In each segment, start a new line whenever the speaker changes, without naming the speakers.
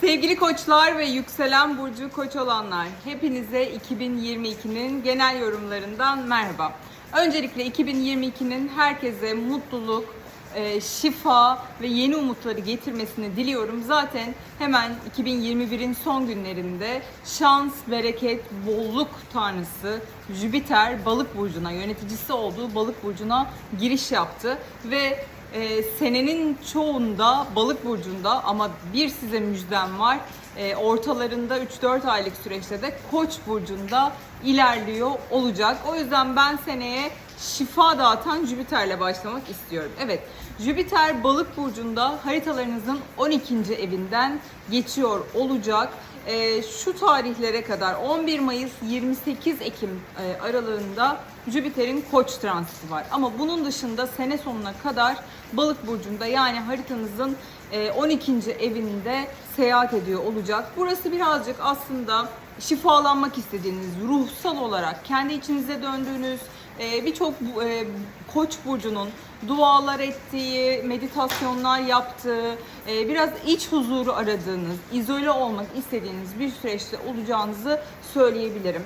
Sevgili koçlar ve yükselen burcu koç olanlar, hepinize 2022'nin genel yorumlarından merhaba. Öncelikle 2022'nin herkese mutluluk, e, şifa ve yeni umutları getirmesini diliyorum. Zaten hemen 2021'in son günlerinde şans, bereket, bolluk tanrısı Jüpiter balık burcuna, yöneticisi olduğu balık burcuna giriş yaptı ve e, senenin çoğunda balık burcunda ama bir size müjdem var. E, ortalarında 3-4 aylık süreçte de koç burcunda ilerliyor olacak. O yüzden ben seneye şifa dağıtan Jüpiter'le başlamak istiyorum. Evet, Jüpiter balık burcunda haritalarınızın 12. evinden geçiyor olacak. E, şu tarihlere kadar 11 Mayıs 28 Ekim e, aralığında Jüpiter'in koç transiti var. Ama bunun dışında sene sonuna kadar balık burcunda yani haritanızın e, 12. evinde seyahat ediyor olacak. Burası birazcık aslında şifalanmak istediğiniz, ruhsal olarak kendi içinize döndüğünüz, birçok e, koç burcunun dualar ettiği, meditasyonlar yaptığı, e, biraz iç huzuru aradığınız, izole olmak istediğiniz bir süreçte olacağınızı söyleyebilirim.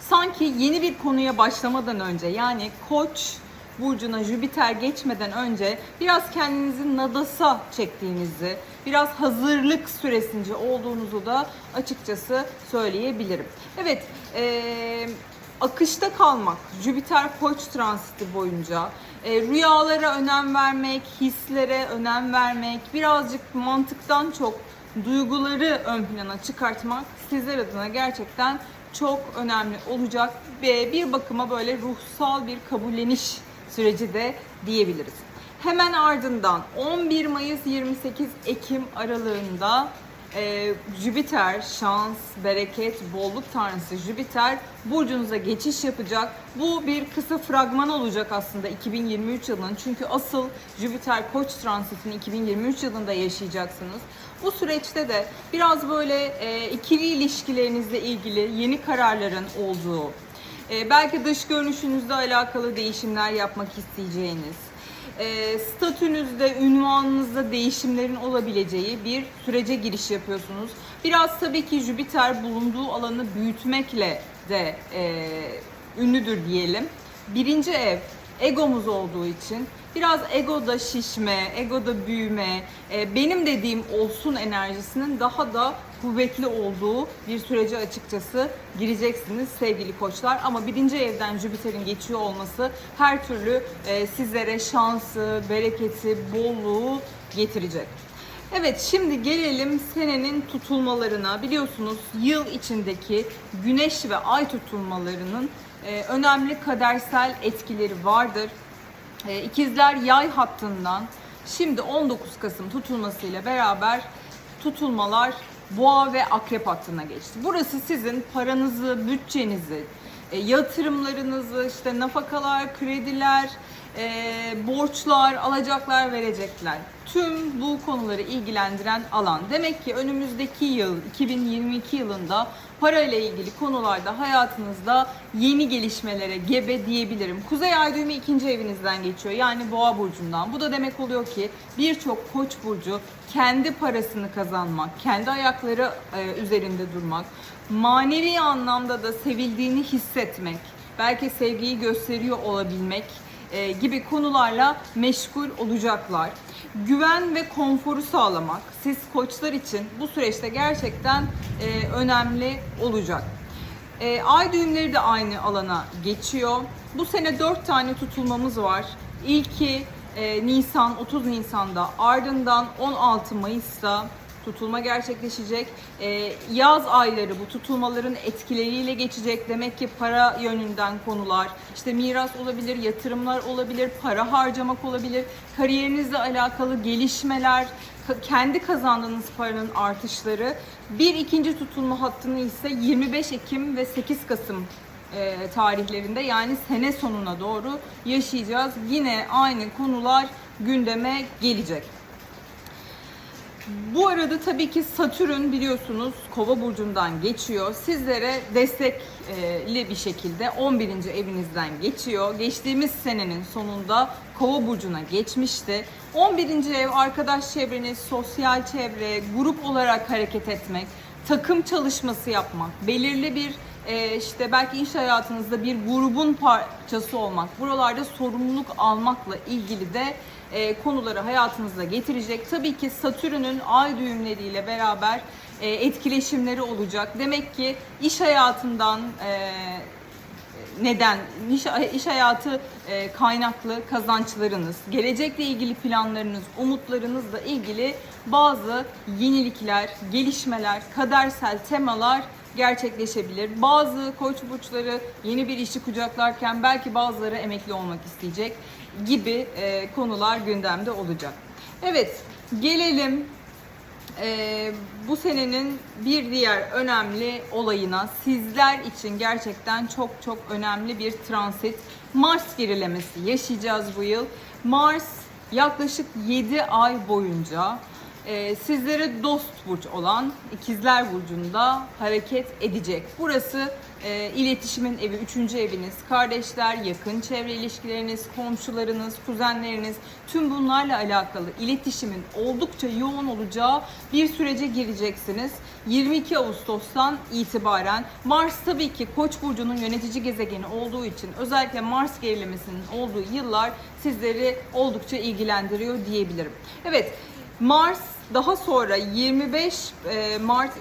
Sanki yeni bir konuya başlamadan önce yani koç burcuna Jüpiter geçmeden önce biraz kendinizi nadasa çektiğinizi, biraz hazırlık süresince olduğunuzu da açıkçası söyleyebilirim. Evet, eee akışta kalmak, Jüpiter Koç transiti boyunca e, rüyalara önem vermek, hislere önem vermek, birazcık mantıktan çok duyguları ön plana çıkartmak sizler adına gerçekten çok önemli olacak ve bir bakıma böyle ruhsal bir kabulleniş süreci de diyebiliriz. Hemen ardından 11 Mayıs 28 Ekim aralığında e, Jüpiter, şans, bereket, bolluk tanrısı Jüpiter burcunuza geçiş yapacak. Bu bir kısa fragman olacak aslında 2023 yılının. Çünkü asıl Jüpiter Koç transitini 2023 yılında yaşayacaksınız. Bu süreçte de biraz böyle e, ikili ilişkilerinizle ilgili yeni kararların olduğu, e, belki dış görünüşünüzle alakalı değişimler yapmak isteyeceğiniz, e, statünüzde, ünvanınızda değişimlerin olabileceği bir sürece giriş yapıyorsunuz. Biraz tabii ki Jüpiter bulunduğu alanı büyütmekle de e, ünlüdür diyelim. Birinci ev egomuz olduğu için biraz egoda şişme, egoda büyüme, e, benim dediğim olsun enerjisinin daha da kuvvetli olduğu bir sürece açıkçası gireceksiniz sevgili koçlar. Ama birinci evden Jüpiter'in geçiyor olması her türlü e, sizlere şansı, bereketi, bolluğu getirecek. Evet şimdi gelelim senenin tutulmalarına. Biliyorsunuz yıl içindeki güneş ve ay tutulmalarının e, önemli kadersel etkileri vardır. E, İkizler yay hattından şimdi 19 Kasım tutulmasıyla beraber tutulmalar boğa ve akrep hattına geçti. Burası sizin paranızı, bütçenizi, e, yatırımlarınızı, işte nafakalar, krediler, e, borçlar, alacaklar, verecekler. Tüm bu konuları ilgilendiren alan. Demek ki önümüzdeki yıl 2022 yılında parayla ilgili konularda hayatınızda yeni gelişmelere gebe diyebilirim. Kuzey ay düğümü ikinci evinizden geçiyor. Yani boğa burcundan. Bu da demek oluyor ki birçok koç burcu kendi parasını kazanmak, kendi ayakları e, üzerinde durmak, manevi anlamda da sevildiğini hissetmek, belki sevgiyi gösteriyor olabilmek e, gibi konularla meşgul olacaklar. Güven ve konforu sağlamak siz koçlar için bu süreçte gerçekten e, önemli olacak. E, ay düğümleri de aynı alana geçiyor. Bu sene 4 tane tutulmamız var. İlki Nisan, 30 Nisan'da ardından 16 Mayıs'ta tutulma gerçekleşecek. Ee, yaz ayları bu tutulmaların etkileriyle geçecek. Demek ki para yönünden konular, işte miras olabilir, yatırımlar olabilir, para harcamak olabilir, kariyerinizle alakalı gelişmeler, kendi kazandığınız paranın artışları. Bir ikinci tutulma hattını ise 25 Ekim ve 8 Kasım e, tarihlerinde yani sene sonuna doğru yaşayacağız. Yine aynı konular gündeme gelecek. Bu arada tabii ki Satürn biliyorsunuz Kova burcundan geçiyor. Sizlere destekli bir şekilde 11. evinizden geçiyor. Geçtiğimiz senenin sonunda Kova burcuna geçmişti. 11. ev arkadaş çevreniz, sosyal çevre, grup olarak hareket etmek, takım çalışması yapmak, belirli bir e, işte belki iş hayatınızda bir grubun parçası olmak, buralarda sorumluluk almakla ilgili de e, konuları hayatınıza getirecek. Tabii ki Satürn'ün ay düğümleriyle beraber e, etkileşimleri olacak. Demek ki iş hayatından e, neden iş, iş hayatı e, kaynaklı kazançlarınız, gelecekle ilgili planlarınız, umutlarınızla ilgili bazı yenilikler, gelişmeler, kadersel temalar gerçekleşebilir. Bazı koç burçları yeni bir işi kucaklarken belki bazıları emekli olmak isteyecek gibi e, konular gündemde olacak. Evet, gelelim e, bu senenin bir diğer önemli olayına sizler için gerçekten çok çok önemli bir transit Mars gerilemesi yaşayacağız bu yıl. Mars yaklaşık 7 ay boyunca e, sizlere dost burç olan ikizler burcunda hareket edecek. Burası e, iletişimin evi, üçüncü eviniz, kardeşler, yakın çevre ilişkileriniz, komşularınız, kuzenleriniz tüm bunlarla alakalı iletişimin oldukça yoğun olacağı bir sürece gireceksiniz. 22 Ağustos'tan itibaren Mars tabii ki Koç burcunun yönetici gezegeni olduğu için özellikle Mars gerilemesinin olduğu yıllar sizleri oldukça ilgilendiriyor diyebilirim. Evet, Mars daha sonra 25 e, Mart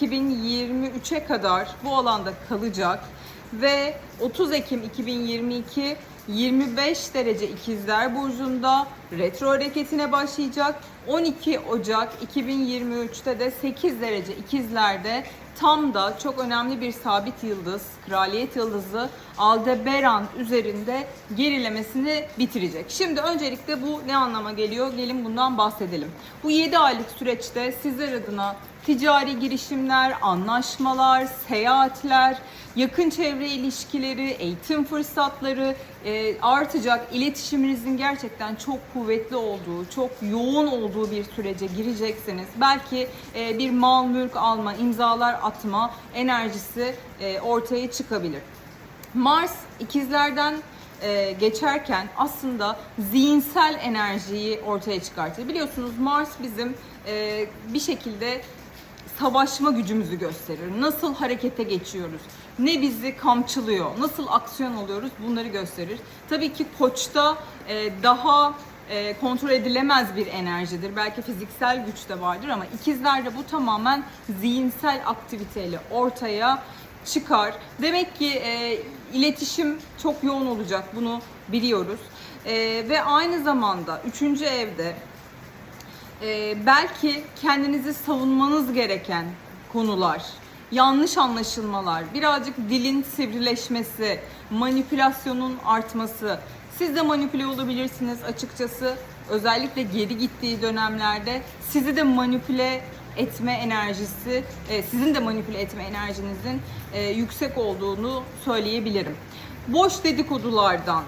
2023'e kadar bu alanda kalacak ve 30 Ekim 2022 25 derece ikizler burcunda retro hareketine başlayacak. 12 Ocak 2023'te de 8 derece ikizlerde tam da çok önemli bir sabit yıldız, kraliyet yıldızı Aldebaran üzerinde gerilemesini bitirecek. Şimdi öncelikle bu ne anlama geliyor? Gelin bundan bahsedelim. Bu 7 aylık süreçte sizler adına ticari girişimler, anlaşmalar, seyahatler, yakın çevre ilişkileri, eğitim fırsatları e, artacak. İletişiminizin gerçekten çok kuvvetli olduğu, çok yoğun olduğu bir sürece gireceksiniz. Belki e, bir mal mülk alma, imzalar atma enerjisi e, ortaya çıkabilir. Mars ikizlerden e, geçerken aslında zihinsel enerjiyi ortaya çıkartır. Biliyorsunuz Mars bizim e, bir şekilde savaşma gücümüzü gösterir. Nasıl harekete geçiyoruz? Ne bizi kamçılıyor? Nasıl aksiyon alıyoruz? Bunları gösterir. Tabii ki koçta e, daha e, kontrol edilemez bir enerjidir. Belki fiziksel güç de vardır ama ikizlerde bu tamamen zihinsel aktiviteyle ortaya çıkar. Demek ki e, iletişim çok yoğun olacak bunu biliyoruz. E, ve aynı zamanda üçüncü evde e, belki kendinizi savunmanız gereken konular, yanlış anlaşılmalar, birazcık dilin sivrileşmesi, manipülasyonun artması. Siz de manipüle olabilirsiniz açıkçası. Özellikle geri gittiği dönemlerde sizi de manipüle etme enerjisi, e, sizin de manipüle etme enerjinizin e, yüksek olduğunu söyleyebilirim. Boş dedikodulardan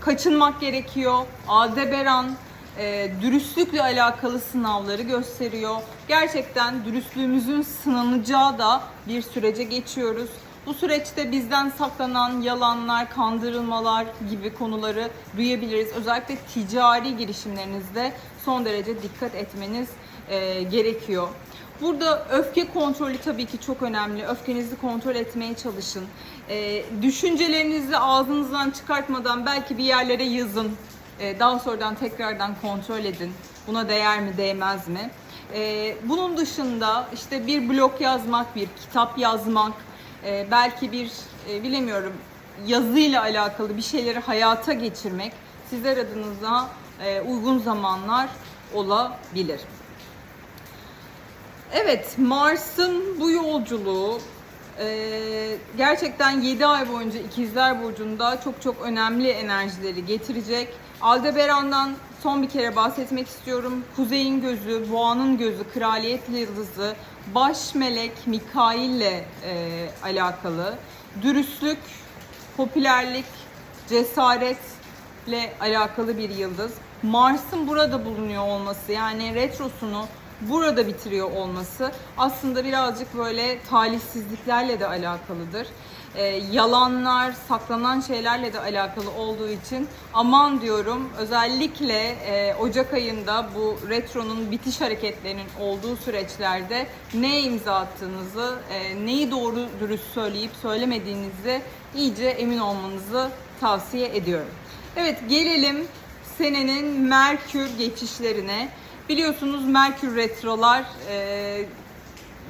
kaçınmak gerekiyor. Aldebaran e, dürüstlükle alakalı sınavları gösteriyor. Gerçekten dürüstlüğümüzün sınanacağı da bir sürece geçiyoruz. Bu süreçte bizden saklanan yalanlar, kandırılmalar gibi konuları duyabiliriz. Özellikle ticari girişimlerinizde son derece dikkat etmeniz e, gerekiyor. Burada öfke kontrolü tabii ki çok önemli. Öfkenizi kontrol etmeye çalışın. E, düşüncelerinizi ağzınızdan çıkartmadan belki bir yerlere yazın. E, daha sonradan tekrardan kontrol edin. Buna değer mi, değmez mi? E, bunun dışında işte bir blog yazmak, bir kitap yazmak, e, belki bir e, bilemiyorum yazıyla alakalı bir şeyleri hayata geçirmek sizler adınıza e, uygun zamanlar olabilir. Evet, Mars'ın bu yolculuğu e, gerçekten 7 ay boyunca İkizler Burcu'nda çok çok önemli enerjileri getirecek. Aldebaran'dan son bir kere bahsetmek istiyorum. Kuzey'in gözü, Boğa'nın gözü, Kraliyet Yıldızı, baş melek Mikail ile e, alakalı. Dürüstlük, popülerlik, cesaretle alakalı bir yıldız. Mars'ın burada bulunuyor olması yani retrosunu burada bitiriyor olması aslında birazcık böyle talihsizliklerle de alakalıdır. Ee, yalanlar, saklanan şeylerle de alakalı olduğu için aman diyorum özellikle e, Ocak ayında bu retronun bitiş hareketlerinin olduğu süreçlerde neye imza attığınızı, e, neyi doğru dürüst söyleyip söylemediğinizi iyice emin olmanızı tavsiye ediyorum. Evet gelelim senenin Merkür geçişlerine. Biliyorsunuz Merkür retrolar e,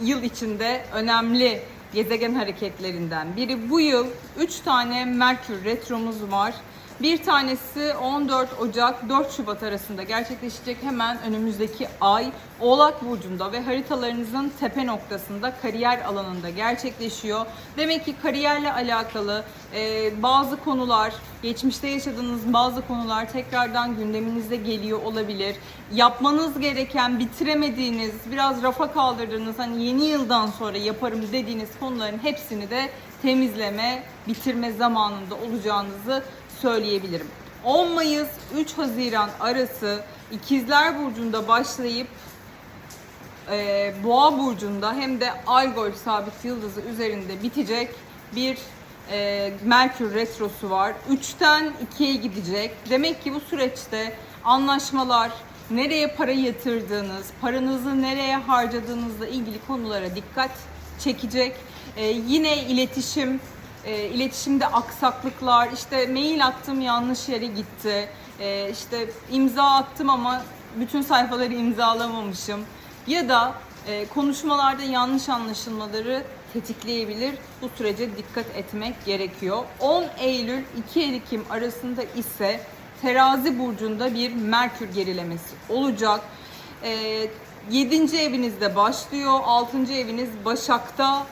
yıl içinde önemli gezegen hareketlerinden biri. Bu yıl 3 tane Merkür retromuz var. Bir tanesi 14 Ocak 4 Şubat arasında gerçekleşecek hemen önümüzdeki ay Oğlak Burcu'nda ve haritalarınızın tepe noktasında kariyer alanında gerçekleşiyor. Demek ki kariyerle alakalı e, bazı konular, geçmişte yaşadığınız bazı konular tekrardan gündeminize geliyor olabilir. Yapmanız gereken, bitiremediğiniz, biraz rafa kaldırdığınız, hani yeni yıldan sonra yaparım dediğiniz konuların hepsini de temizleme, bitirme zamanında olacağınızı söyleyebilirim. 10 Mayıs 3 Haziran arası İkizler Burcu'nda başlayıp e, Boğa burcunda hem de Algol sabit yıldızı üzerinde bitecek bir e, Merkür retrosu var. 3'ten 2'ye gidecek. Demek ki bu süreçte anlaşmalar, nereye para yatırdığınız, paranızı nereye harcadığınızla ilgili konulara dikkat çekecek. E, yine iletişim, e, iletişimde aksaklıklar, işte mail attım yanlış yere gitti, e, işte imza attım ama bütün sayfaları imzalamamışım ya da e, konuşmalarda yanlış anlaşılmaları tetikleyebilir. Bu sürece dikkat etmek gerekiyor. 10 Eylül 2 Ekim arasında ise Terazi burcunda bir Merkür gerilemesi olacak. E, 7. evinizde başlıyor. 6. eviniz Başak'ta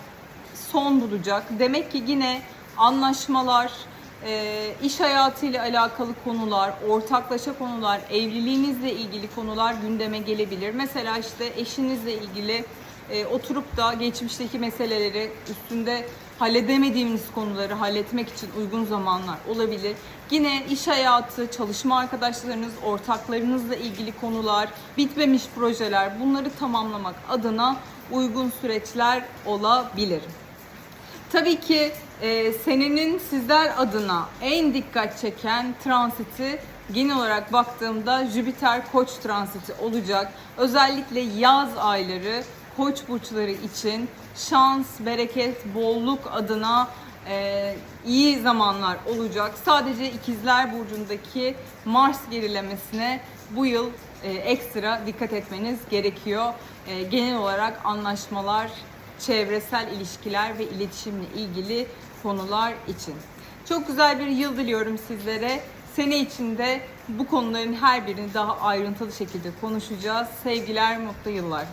son bulacak. Demek ki yine anlaşmalar, e, iş hayatıyla alakalı konular, ortaklaşa konular, evliliğinizle ilgili konular gündeme gelebilir. Mesela işte eşinizle ilgili e, oturup da geçmişteki meseleleri üstünde halledemediğiniz konuları halletmek için uygun zamanlar olabilir. Yine iş hayatı, çalışma arkadaşlarınız, ortaklarınızla ilgili konular, bitmemiş projeler bunları tamamlamak adına uygun süreçler olabilir. Tabii ki e, senenin sizler adına en dikkat çeken transiti genel olarak baktığımda Jüpiter Koç transiti olacak. Özellikle yaz ayları Koç burçları için şans, bereket, bolluk adına e, iyi zamanlar olacak. Sadece İkizler Burcu'ndaki Mars gerilemesine bu yıl e, ekstra dikkat etmeniz gerekiyor. E, genel olarak anlaşmalar, çevresel ilişkiler ve iletişimle ilgili konular için. Çok güzel bir yıl diliyorum sizlere. Sene içinde bu konuların her birini daha ayrıntılı şekilde konuşacağız. Sevgiler, mutlu yıllar.